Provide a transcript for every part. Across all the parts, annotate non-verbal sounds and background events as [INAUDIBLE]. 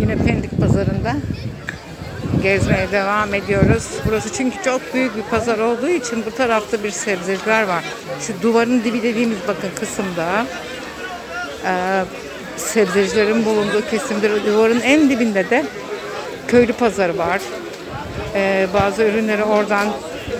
Yine Pendik pazarında gezmeye devam ediyoruz. Burası çünkü çok büyük bir pazar olduğu için bu tarafta bir sebzeciler var. Şu duvarın dibi dediğimiz bakın kısımda e, sebzecilerin bulunduğu kesimdir. Duvarın en dibinde de köylü pazarı var. E, bazı ürünleri oradan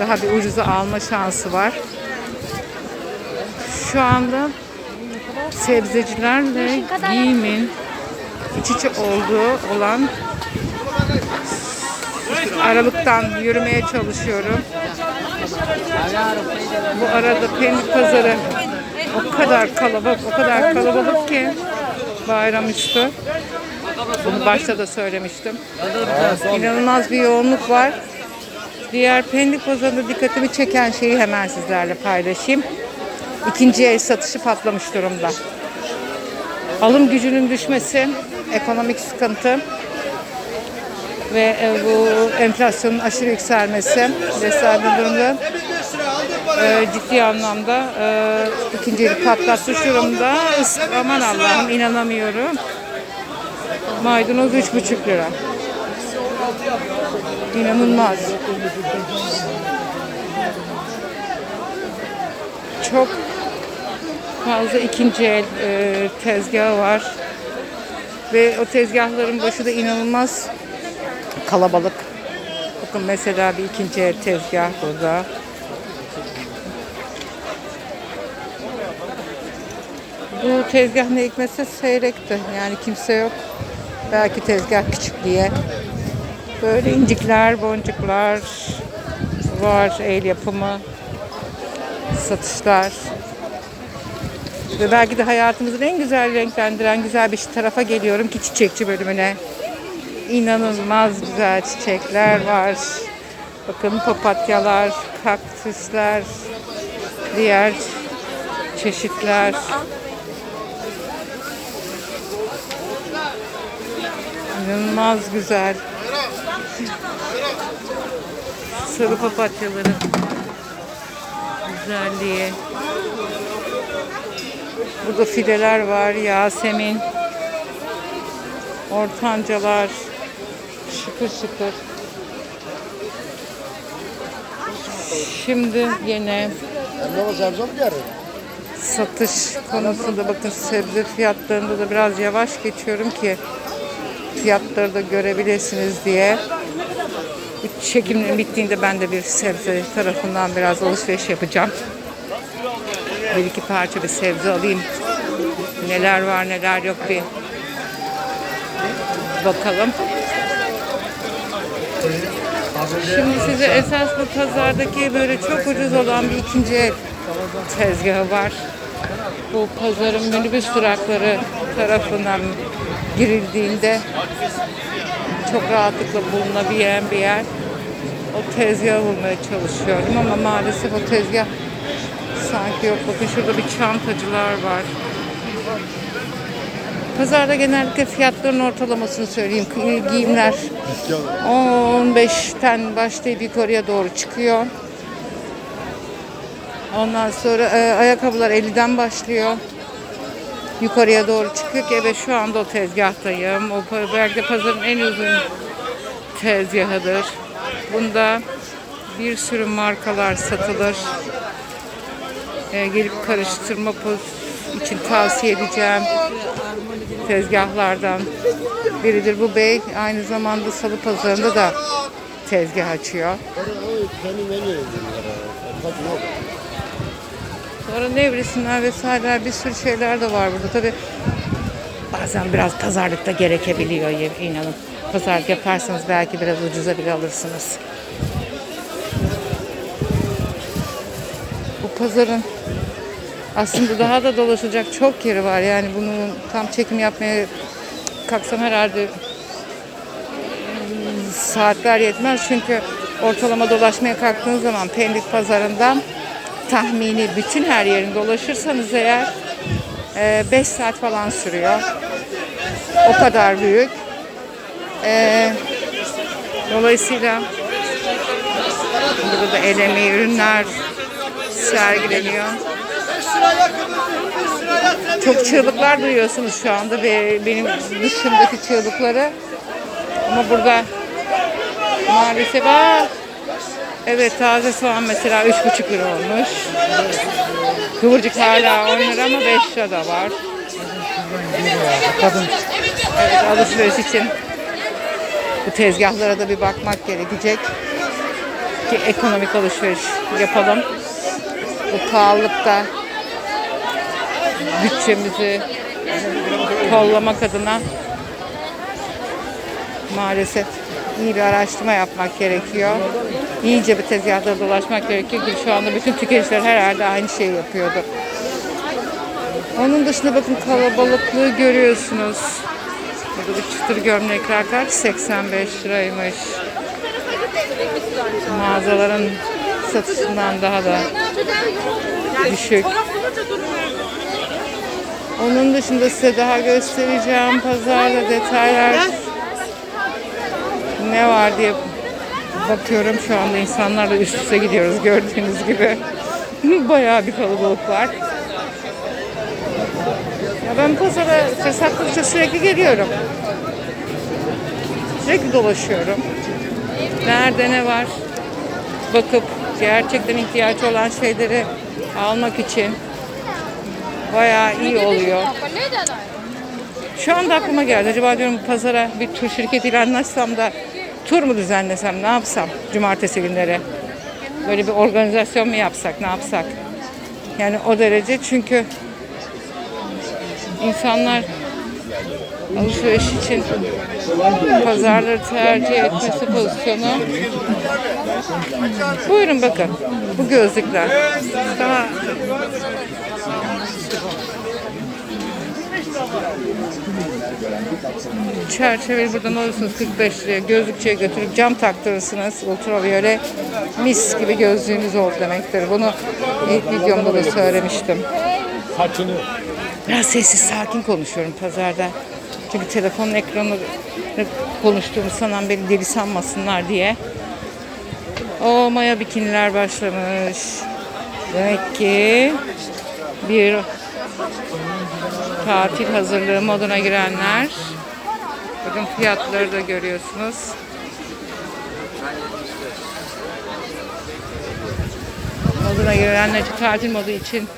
daha bir ucuza alma şansı var. Şu anda sebzecilerle giyimin iç içe olduğu olan aralıktan yürümeye çalışıyorum. Bu arada Pendik Pazarı o kadar kalabalık, o kadar kalabalık ki bayramüstü. Bunu başta da söylemiştim. İnanılmaz bir yoğunluk var. Diğer Pendik Pazarı'nda dikkatimi çeken şeyi hemen sizlerle paylaşayım. İkinci el satışı patlamış durumda. Alım gücünün düşmesi, ekonomik sıkıntı ve e, bu enflasyonun aşırı yükselmesi vesaire durumda e, ciddi anlamda e, ikinci eli patlatmış durumda. Aman Allah'ım inanamıyorum. Maydanoz üç buçuk lira. İnanılmaz. Çok fazla ikinci el e, tezgahı var. Ve o tezgahların başı da inanılmaz kalabalık. Bakın mesela bir ikinci el tezgah burada. Bu tezgah ne hikmetse seyrekti. Yani kimse yok. Belki tezgah küçük diye. Böyle incikler, boncuklar var. El yapımı satışlar. Ve belki de hayatımızın en güzel renklendiren güzel bir tarafa geliyorum ki çiçekçi bölümüne. İnanılmaz güzel çiçekler var. Bakın papatyalar, kaktüsler, diğer çeşitler. İnanılmaz güzel. Sarı papatyaların güzelliği. Burada fideler var, Yasemin. Ortancalar. Şıkır şıkır. Şimdi yine satış konusunda bakın sebze fiyatlarında da biraz yavaş geçiyorum ki fiyatları da görebilirsiniz diye. Çekimlerin bittiğinde ben de bir sebze tarafından biraz alışveriş yapacağım. Bir iki parça bir sebze alayım. Neler var neler yok bir bakalım. Şimdi size esas bu pazardaki böyle çok ucuz olan bir ikinci el tezgahı var. Bu pazarın minibüs durakları tarafından girildiğinde çok rahatlıkla bulunabilen bir yer. O tezgahı bulmaya çalışıyorum ama maalesef o tezgah sanki yok. Bakın şurada bir çantacılar var. Pazarda genellikle fiyatların ortalamasını söyleyeyim. Gi- Giyimler 15'ten başlayıp yukarıya doğru çıkıyor. Ondan sonra e, ayakkabılar 50'den başlıyor. Yukarıya doğru çıkıyor ki evet şu anda o tezgahtayım. O belki pazarın en uzun tezgahıdır. Bunda bir sürü markalar satılır. E, gelip karıştırma için tavsiye edeceğim tezgahlardan biridir. Bu bey aynı zamanda salı pazarında da tezgah açıyor. Sonra nevresinden vesaire bir sürü şeyler de var burada. Tabi bazen biraz pazarlıkta gerekebiliyor inanın. Pazarlık yaparsanız belki biraz ucuza bile alırsınız. Pazarın aslında daha da dolaşacak çok yeri var. Yani bunu tam çekim yapmaya kalksam herhalde saatler yetmez. Çünkü ortalama dolaşmaya kalktığınız zaman Pendik pazarından tahmini bütün her yerini dolaşırsanız eğer 5 saat falan sürüyor. O kadar büyük. E, dolayısıyla burada da el emeği ürünler sergileniyor. 5 lira yakın, 5 lira Çok çığlıklar duyuyorsunuz şu anda ve benim dışımdaki çığlıkları. Ama burada maalesef aa, evet taze soğan mesela 3,5 lira olmuş. Kıvırcık hala 10 lira ama 5 lira da var. Kadın. Evet alışveriş için bu tezgahlara da bir bakmak gerekecek. Ki ekonomik alışveriş yapalım. Bu pahalılıkta bütçemizi kollamak adına maalesef iyi bir araştırma yapmak gerekiyor. İyice bir tezgahlara dolaşmak gerekiyor ki şu anda bütün tüketiciler herhalde aynı şeyi yapıyordu. Onun dışında bakın kalabalıklığı görüyorsunuz. Burada bir çıtır gömlekler kaç? 85 liraymış. Mağazaların satışından daha da düşük. Onun dışında size daha göstereceğim pazarda detaylar ne var diye bakıyorum şu anda insanlarla üst üste gidiyoruz gördüğünüz gibi. [LAUGHS] Bayağı bir kalabalık var. Ya ben pazara fırsat buldukça sürekli geliyorum. Sürekli dolaşıyorum. Nerede ne var? Bakıp gerçekten ihtiyaç olan şeyleri almak için bayağı iyi oluyor. Şu anda aklıma geldi. Acaba diyorum pazara bir tur şirketiyle anlaşsam da tur mu düzenlesem, ne yapsam cumartesi günleri? Böyle bir organizasyon mu yapsak, ne yapsak? Yani o derece çünkü insanlar alışveriş için pazarları tercih etmesi pozisyonu. Buyurun bakın. Bu gözlükler. Daha çerçeveyi buradan alıyorsunuz 45 liraya. Gözlükçüye götürüp cam taktırırsınız. Ultraviyole mis gibi gözlüğünüz oldu demektir. Bunu ilk videomda da söylemiştim. Biraz sessiz sakin konuşuyorum pazarda. Çünkü telefonun ekranı konuştuğumu sanan beni deli sanmasınlar diye. O maya bikiniler başlamış. Demek ki bir tatil hazırlığı moduna girenler. Bakın fiyatları da görüyorsunuz. Moduna girenler tatil modu için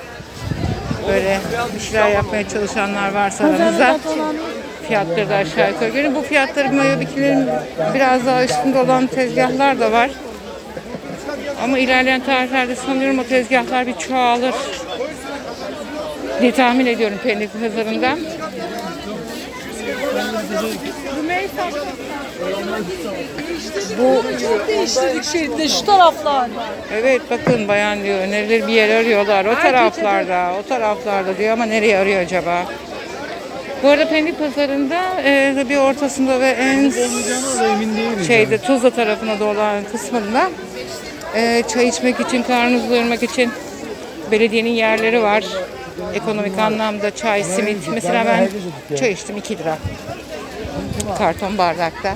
böyle bir şeyler yapmaya çalışanlar varsa aranızda fiyatları da aşağı yukarı görün. Bu fiyatları mayo bikinilerin biraz daha üstünde olan tezgahlar da var. Ama ilerleyen tarihlerde sanıyorum o tezgahlar bir çoğalır diye tahmin ediyorum Pendik pazarından. Bu Çok değiştirdik şeritte şu taraflarda. evet bakın bayan diyor önerilir bir yer arıyorlar o taraflarda o taraflarda diyor ama nereye arıyor acaba? Bu arada Pendik pazarında e, bir ortasında ve en şeyde Tuzla tarafına doğru olan kısmında e, çay içmek için, karnınızı doyurmak için belediyenin yerleri var. Ekonomik anlamda çay, simit. Mesela ben çay içtim 2 lira. Karton bardakta.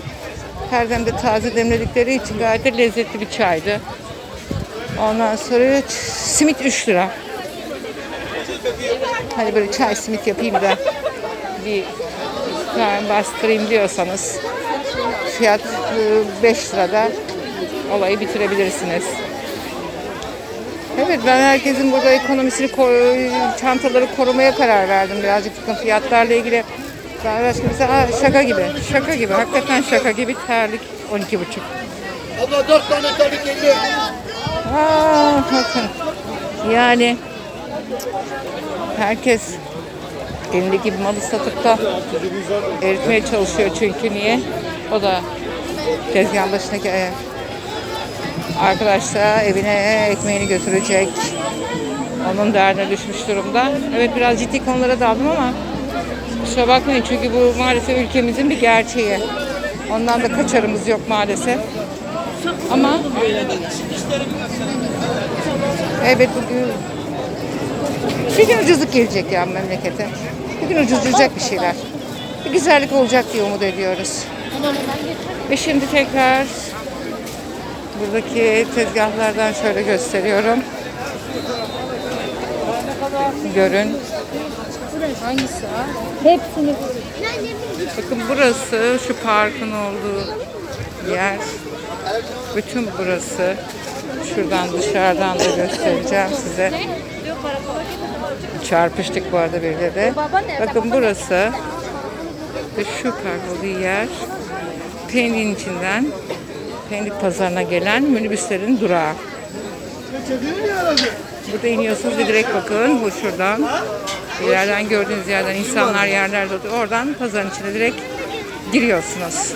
Her demde taze demledikleri için gayet de lezzetli bir çaydı. Ondan sonra simit 3 lira. Hani böyle çay simit yapayım da bir karın bastırayım diyorsanız fiyat 5 lirada olayı bitirebilirsiniz. Evet ben herkesin burada ekonomisini çantaları korumaya karar verdim birazcık fiyatlarla ilgili. Ben başka mesela aa, şaka gibi, şaka gibi, hakikaten şaka gibi terlik 12,5. Abla dört tane terlik geliyor. Aa, bakın. Yani herkes elindeki malı satıp da eritmeye çalışıyor çünkü niye? O da tezgahın başındaki e, arkadaş da evine ekmeğini götürecek. Onun derdine düşmüş durumda. Evet biraz ciddi konulara daldım ama kusura bakmayın çünkü bu maalesef ülkemizin bir gerçeği. Ondan da kaçarımız yok maalesef. Ama Evet bugün bir gün ucuzluk gelecek ya memlekete. Bir gün ucuzlayacak bir şeyler. Bir güzellik olacak diye umut ediyoruz. Ve şimdi tekrar buradaki tezgahlardan şöyle gösteriyorum. Görün. Hangisi ha? Hepsini. Bakın burası şu parkın olduğu yer. Bütün burası. Şuradan dışarıdan da göstereceğim size. Çarpıştık bu arada birileri. Bakın burası ve şu park olduğu yer Pendik'in içinden Pendik pazarına gelen minibüslerin durağı. Burada iniyorsunuz ve direkt bakın bu şuradan. İleriden gördüğünüz yerden insanlar yerlerde oturuyor. Oradan pazarın içine direkt giriyorsunuz.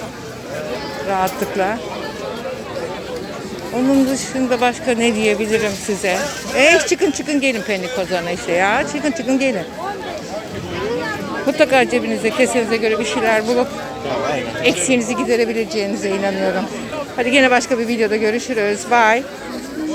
Rahatlıkla. Onun dışında başka ne diyebilirim size? Eh çıkın çıkın gelin Pendik pazarına işte ya. Çıkın çıkın gelin. Mutlaka cebinize, kesenize göre bir şeyler bulup eksiğinizi giderebileceğinize inanıyorum. Hadi gene başka bir videoda görüşürüz. Bye.